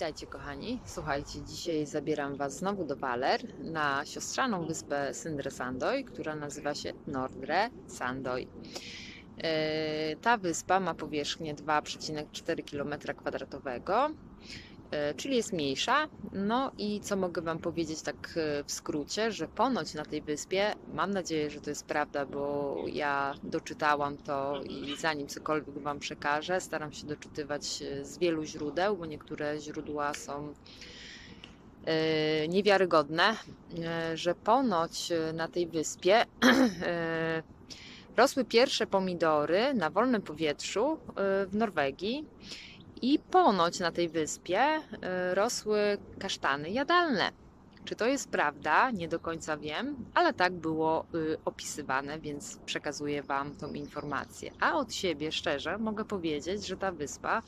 Witajcie kochani. Słuchajcie, dzisiaj zabieram Was znowu do Waler na siostrzaną wyspę Syndre Sandoy, która nazywa się Nordre Sandoy. E, Ta wyspa ma powierzchnię 2,4 km2, e, czyli jest mniejsza. No i co mogę Wam powiedzieć tak e, w skrócie, że ponoć na tej wyspie, mam nadzieję, że to jest prawda, bo ja doczytałam to i zanim cokolwiek Wam przekażę, staram się doczytywać e, z wielu źródeł, bo niektóre źródła są e, niewiarygodne, e, że ponoć e, na tej wyspie e, rosły pierwsze pomidory na wolnym powietrzu e, w Norwegii i ponoć na tej wyspie e, rosły kasztany jadalne. Czy to jest prawda? Nie do końca wiem, ale tak było y, opisywane, więc przekazuję Wam tą informację. A od siebie szczerze mogę powiedzieć, że ta wyspa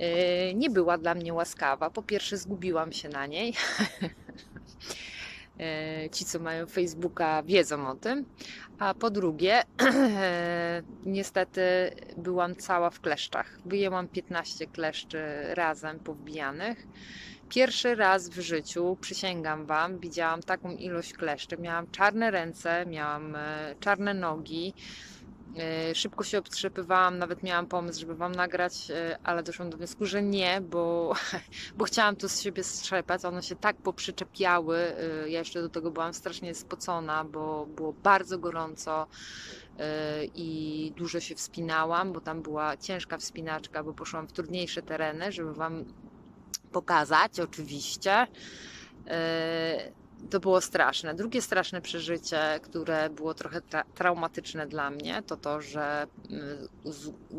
y, nie była dla mnie łaskawa. Po pierwsze, zgubiłam się na niej. E, Ci, co mają Facebooka, wiedzą o tym. A po drugie, niestety byłam cała w kleszczach. Wyjęłam 15 kleszczy razem powbijanych. Pierwszy raz w życiu, przysięgam Wam, widziałam taką ilość kleszczy. Miałam czarne ręce, miałam e, czarne nogi. E, Szybko się obstrzepywałam, nawet miałam pomysł, żeby Wam nagrać, e, ale doszłam do wniosku, że nie, bo, bo chciałam to z siebie strzepać. One się tak poprzyczepiały. e, Ja jeszcze do tego byłam strasznie spocona, bo było bardzo gorąco i dużo się wspinałam, bo tam była ciężka wspinaczka, bo poszłam w trudniejsze tereny, żeby Wam pokazać, oczywiście. To było straszne. Drugie straszne przeżycie, które było trochę tra- traumatyczne dla mnie, to to, że mm,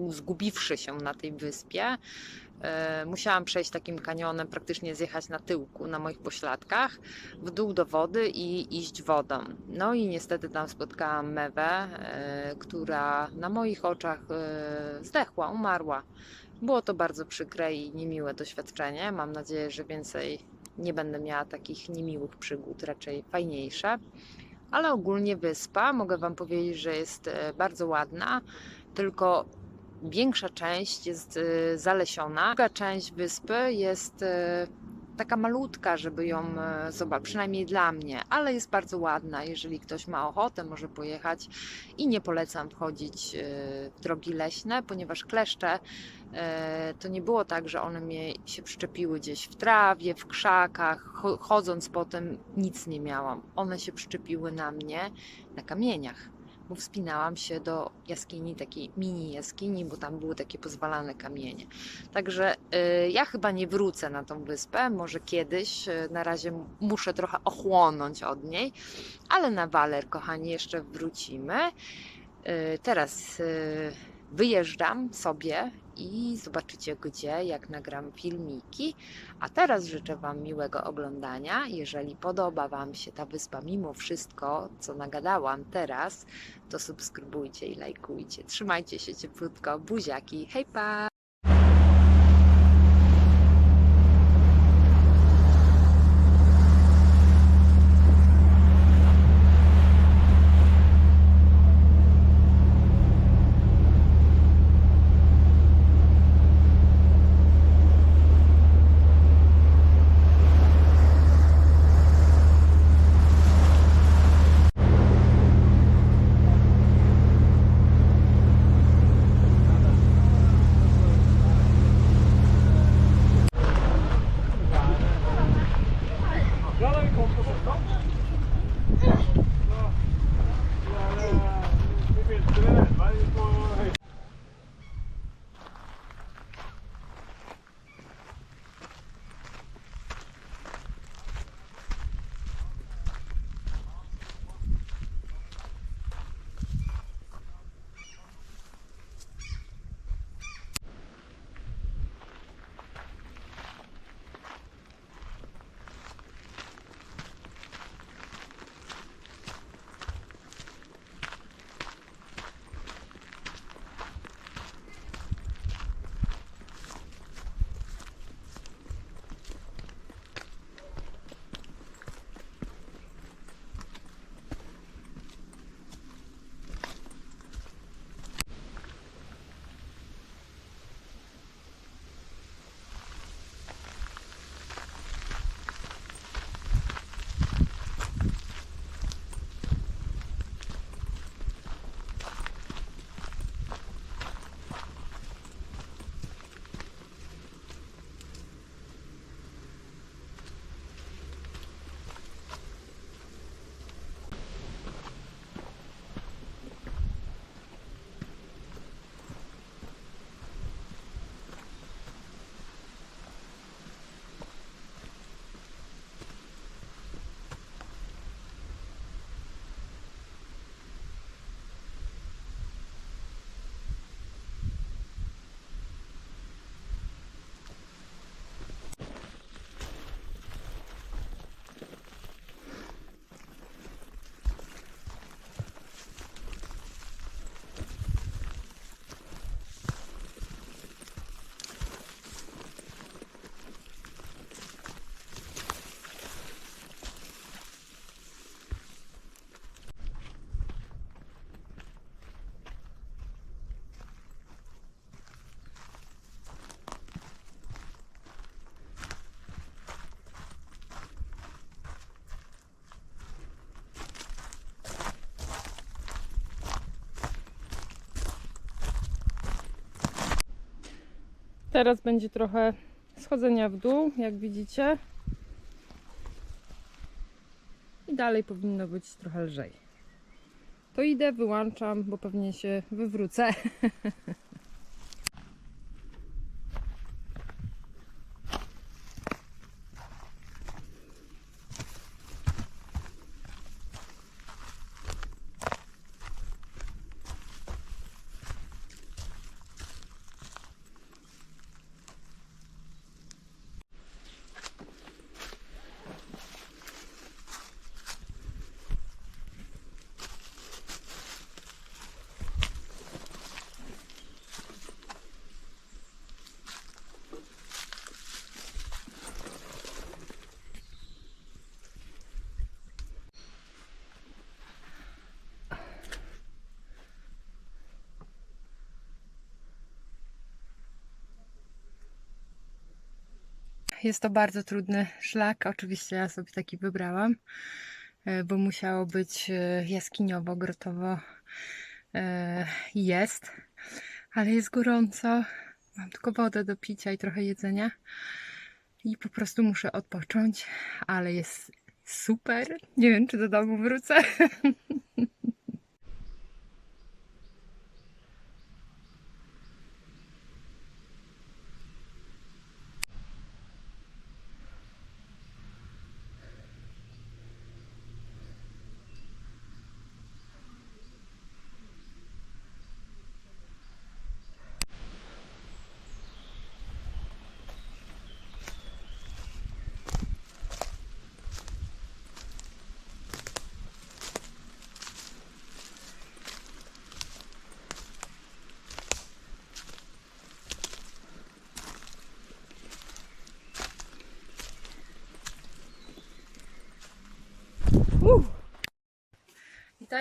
zgubiwszy się na tej wyspie, e, musiałam przejść takim kanionem, praktycznie zjechać na tyłku, na moich pośladkach, w dół do wody i iść wodą. No i niestety tam spotkałam mewę, e, która na moich oczach e, zdechła, umarła. Było to bardzo przykre i niemiłe doświadczenie. Mam nadzieję, że więcej nie będę miała takich niemiłych przygód, raczej fajniejsze. Ale ogólnie wyspa, mogę Wam powiedzieć, że jest e, bardzo ładna, tylko większa część jest e, zalesiona. Druga część wyspy jest e, taka malutka, żeby ją zobaczyć, przynajmniej dla mnie, ale jest bardzo ładna. Jeżeli ktoś ma ochotę, może pojechać i nie polecam wchodzić e, w drogi leśne, ponieważ kleszcze E, to nie było tak, że one mnie się przyczepiły gdzieś w trawie, w krzakach. Cho- Chodząc potem nic nie miałam. One się przyczepiły na mnie na kamieniach, bo wspinałam się do jaskini, takiej mini jaskini, bo tam były takie pozwalane kamienie. Także e, ja chyba nie wrócę na tą wyspę, może kiedyś. E, Na razie muszę trochę ochłonąć od niej, ale na Waler, kochani, jeszcze wrócimy. E, Teraz wyjeżdżam sobie i zobaczycie gdzie, jak nagram filmiki. A teraz życzę Wam miłego oglądania. Jeżeli podoba Wam się ta wyspa mimo wszystko, co nagadałam teraz, to subskrybujcie i lajkujcie. Trzymajcie się cieplutko, buziaki, hej pa! Teraz będzie trochę schodzenia w dół, jak widzicie. I dalej powinno być trochę lżej. To idę, wyłączam, bo pewnie się wywrócę. Jest to bardzo trudny szlak. Oczywiście ja sobie taki wybrałam, e, bo musiało być e, jaskiniowo, grotowo. E, Jest, ale jest gorąco. Mam tylko wodę do picia i trochę jedzenia. I po prostu muszę odpocząć, ale jest super. Nie wiem, czy do domu wrócę.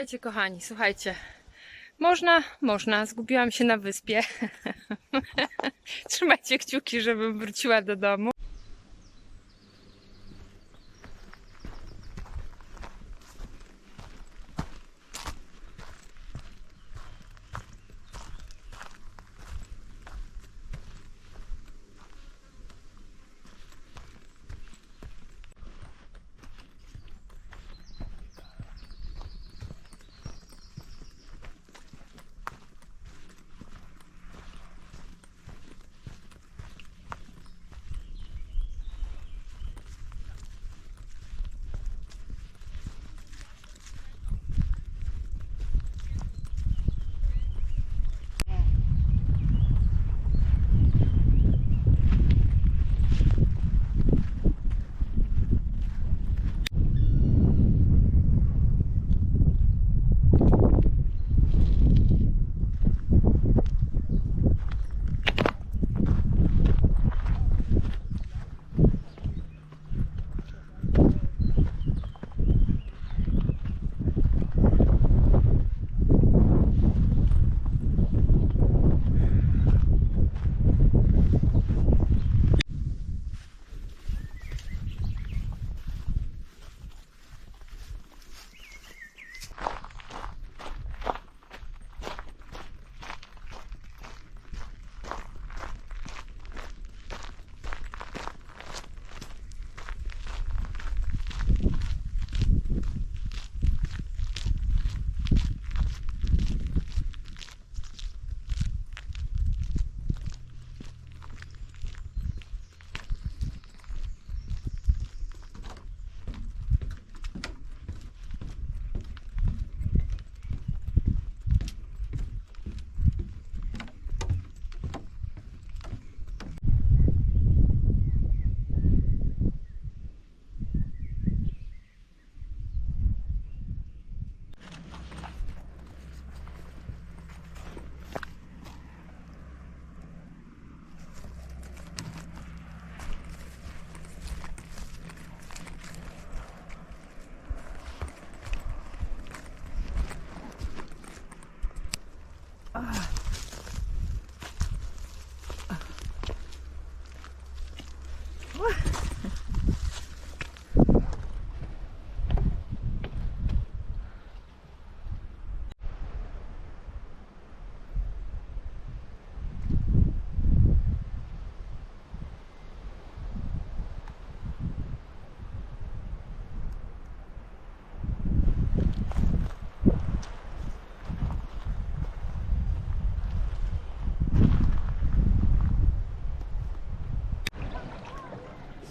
Witajcie kochani, słuchajcie. Można, można. Zgubiłam się na wyspie. Trzymajcie kciuki, żebym wróciła do domu.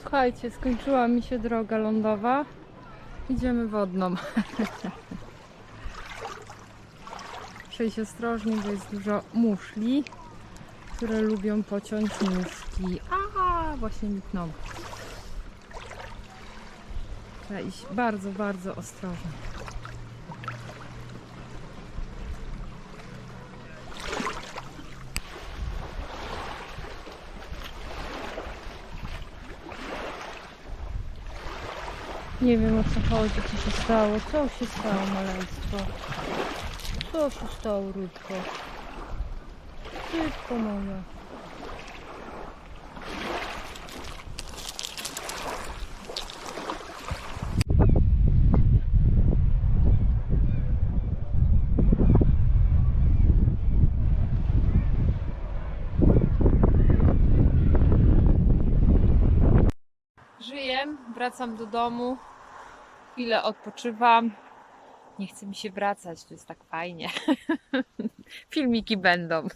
Słuchajcie, skończyła mi się droga lądowa. Idziemy wodną. Przejdź ostrożnie, bo jest dużo muszli, które lubią pociąć nóżki. Aha, właśnie niknął. Trzeba iść bardzo, bardzo ostrożnie. Nie wiem o co chodzi, co się stało. Co się stało, maleństwo? Co się stało, Rudko? Rudko moja. Wracam do domu, chwilę odpoczywam. Nie chce mi się wracać, to jest tak fajnie. Filmiki będą.